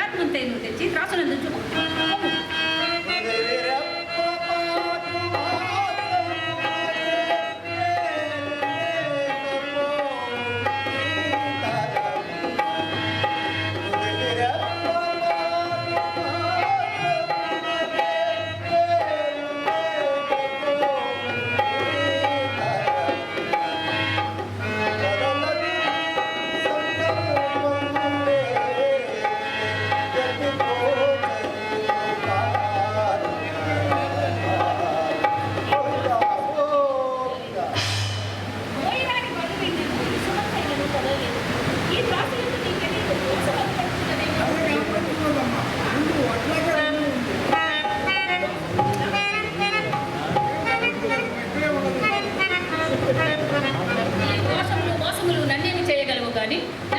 జారుకుంటే నువ్వు తెచ్చి త్రాసులను తెచ్చుకో regarding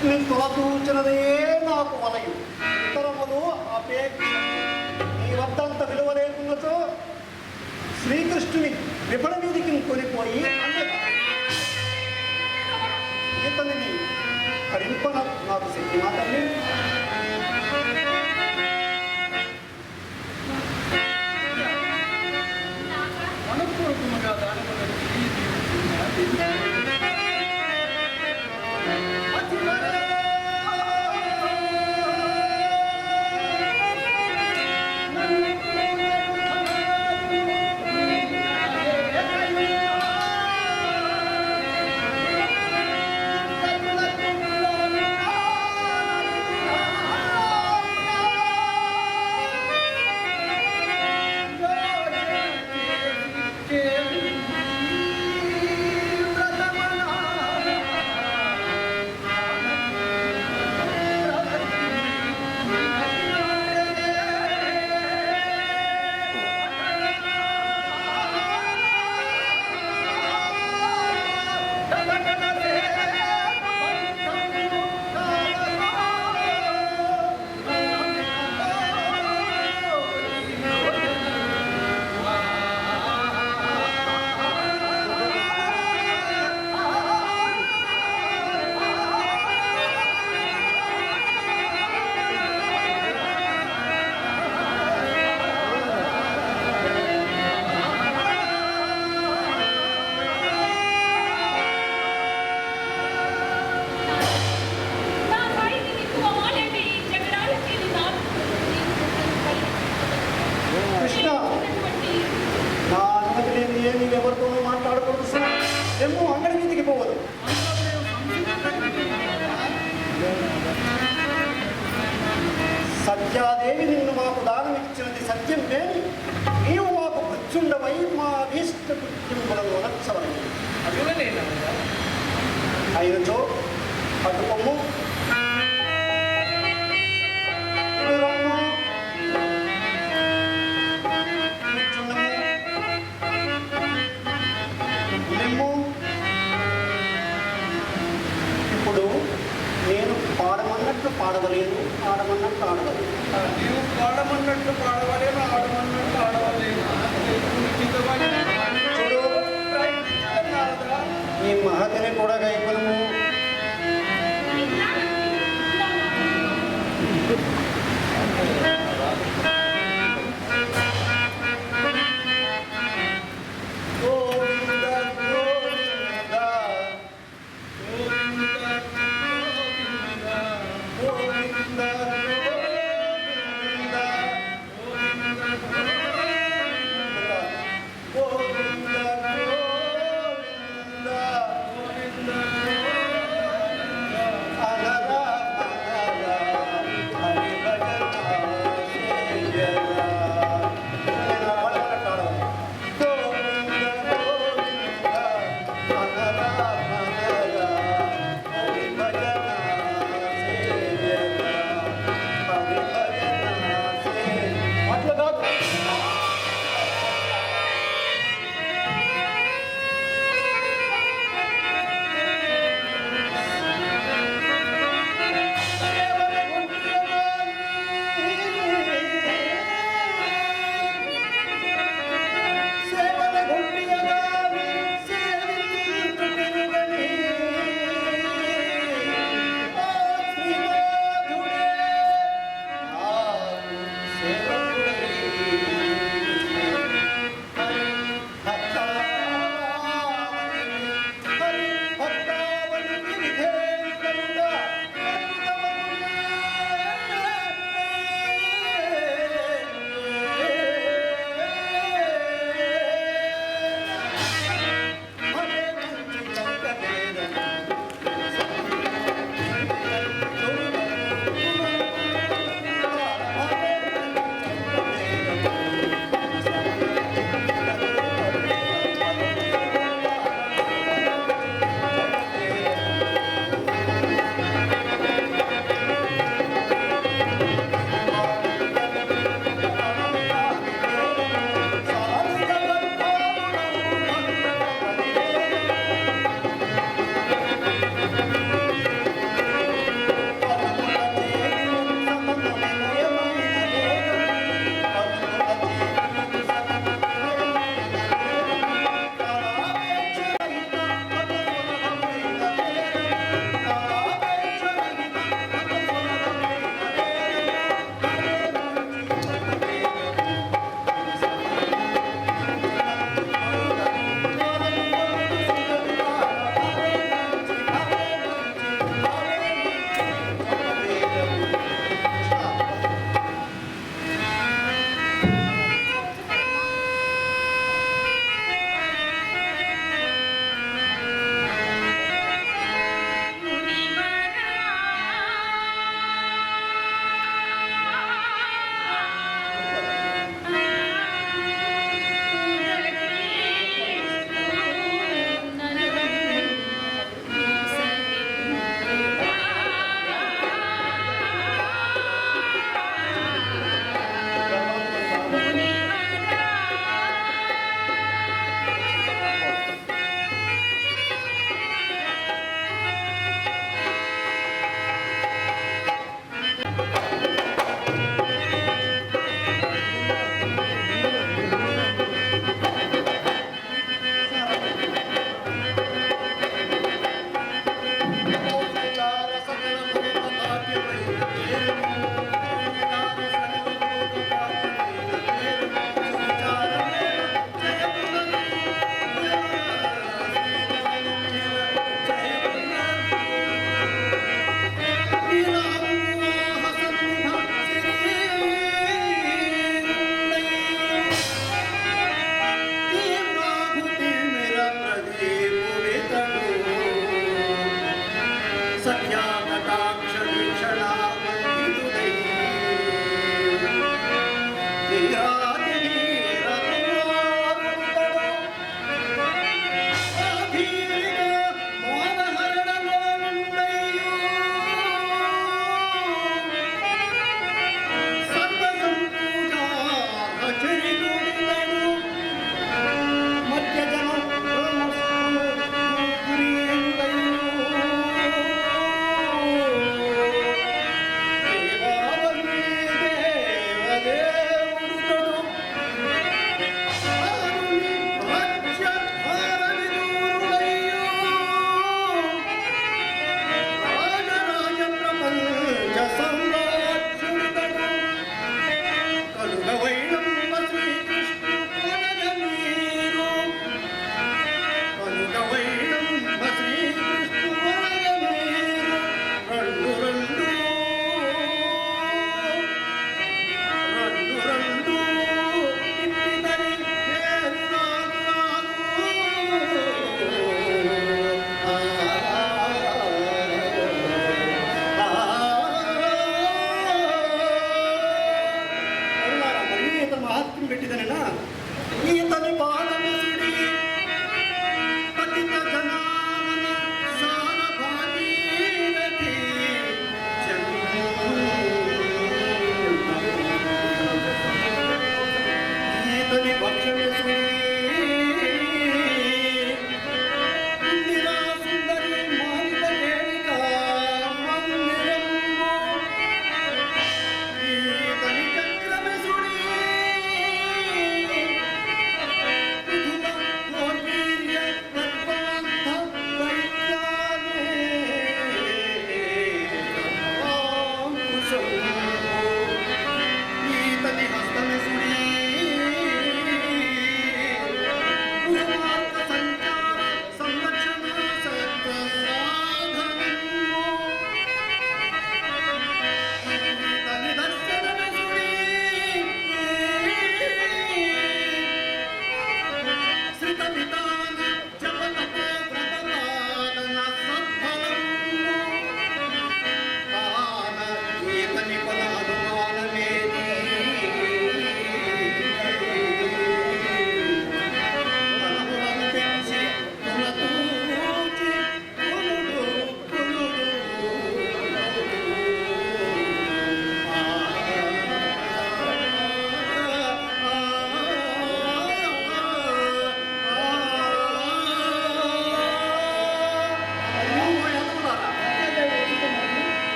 నీ తులదూచినదే నాకు వలయు ఇతరములు అపేక్ష నీ వద్దంత విలువ లేకుండాతో శ్రీకృష్ణుని విపణ మీదికి కొనిపోయి ఇతనిని హరింపన నాకు శక్తి మాత్రమే మనపూర్వకంగా దాని పాడమన్నట్లు పాడవలేము ఆడమన్నట్లు ఆడవలేము చూడు ఈ మహతిని కూడా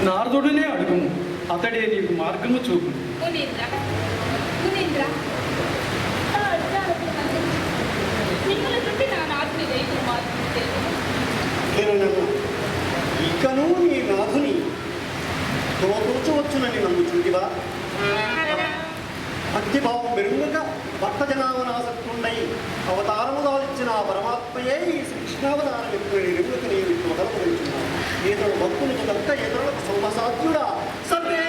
నారదుడినే అడుగుము అతడే నీకు మార్గము చూపు నుండి నా నాథుని వైపు మార్పు తెలుపుము. నేను నన్ను ఇకను భక్తిభావం మెరుగుక భక్త జనావనాసక్తుండై అవతారము దాల్చిన ఆ పరమాత్మయే ఈ శ్రీకృష్ణావతారం ఎప్పుడు ఎరుగుకు నేను మొదలుపడుచున్నాను ఈతడు భక్తునికి దక్క ఇతరులకు సోమసాధ్యుడా సర్వే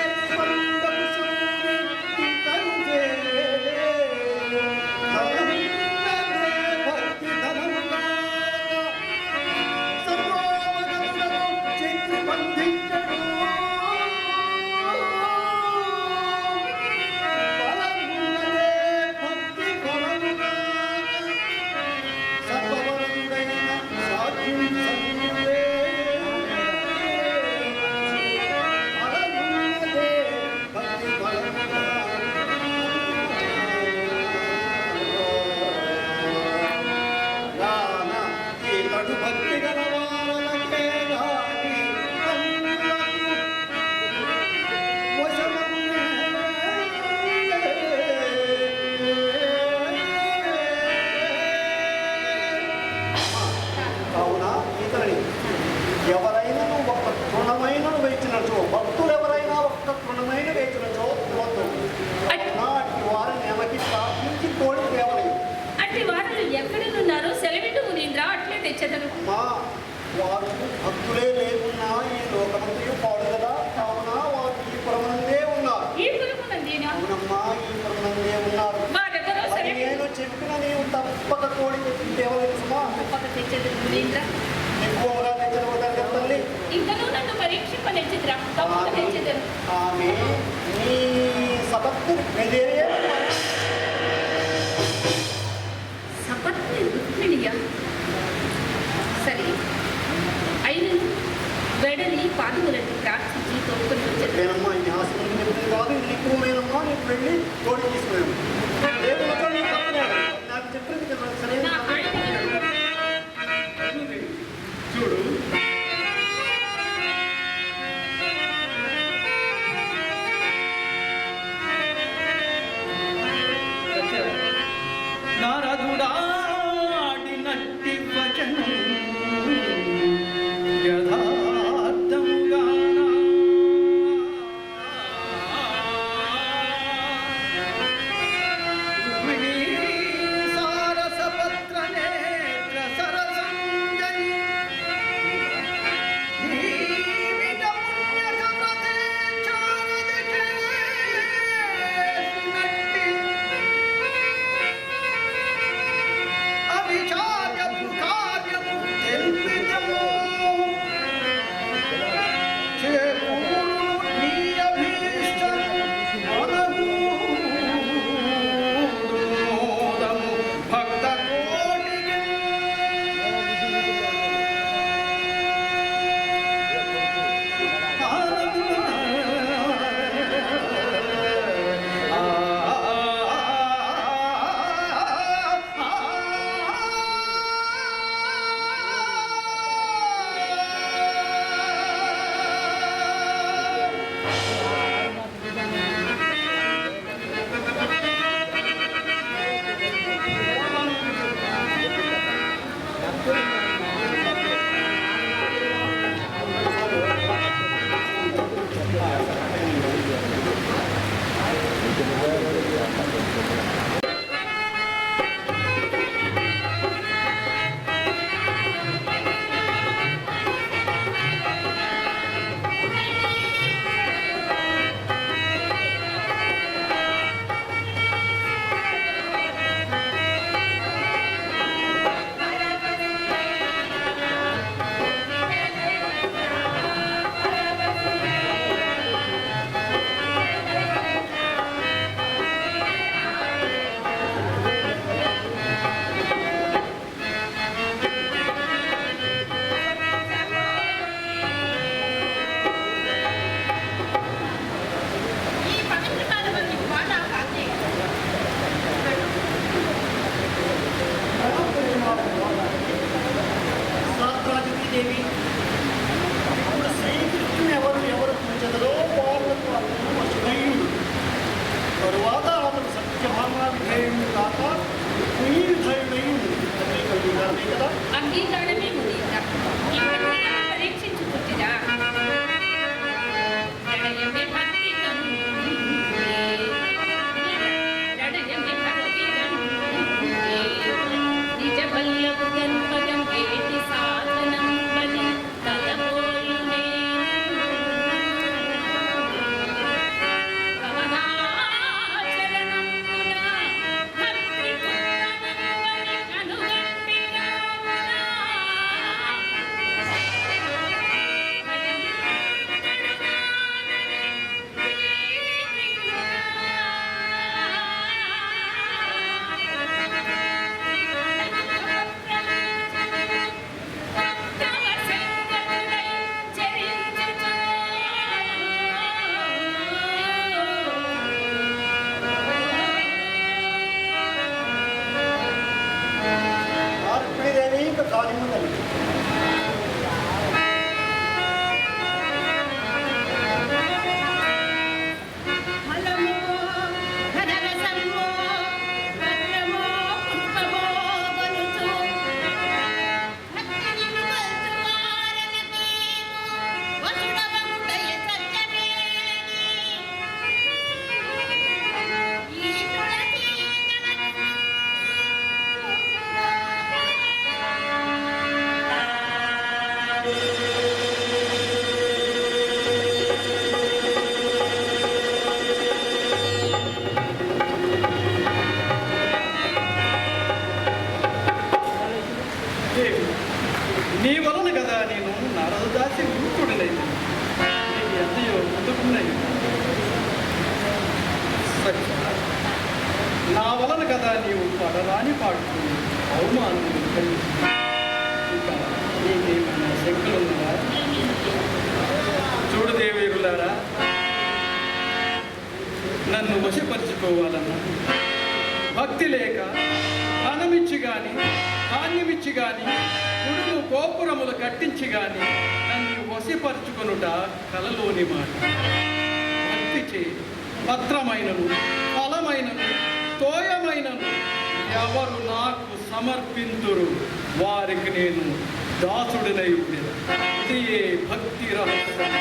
ఎక్కువగా కదా తల్లి ఇంకనూ నన్ను పరీక్షింప నెచ్చిద్రా తప్పక ఆమె నీ సభక్తు వెదేరే సపత్ని రుక్మిణియ సరే అయినను వెడలి పాదములను ప్రార్థించి తోడుకొని వచ్చేది నేనమ్మా ఈ హాస్పిటల్ చెప్పింది కాదు ఇది ఎక్కువమేనమ్మా నీకు వెళ్ళి కోడి తీసుకున్నాను. నీకు చెప్పింది కదా సరైన చూడు నారదుడా రుక్మిణీదేవి ఇంకా నా వలన కదా నీవు పడరాని పాటు అవమానం ఇంకా నీకేమైనా చూడు దేవీరులారా నన్ను వశపరుచుకోవాలన్నా. భక్తి లేక ధనమిచ్చి గాని ధాన్యమిచ్చి గాని గుడులు గోపురములు కట్టించి గాని నన్ను వశపరుచుకొనుట కలలోని మాట. భక్తి చే పత్రమైనను ఫలమైనను తోయమైనను ఎవరు నాకు సమర్పింతురు వారికి నేను దాసుడినై ఉండేది ఇది భక్తి రహస్యం.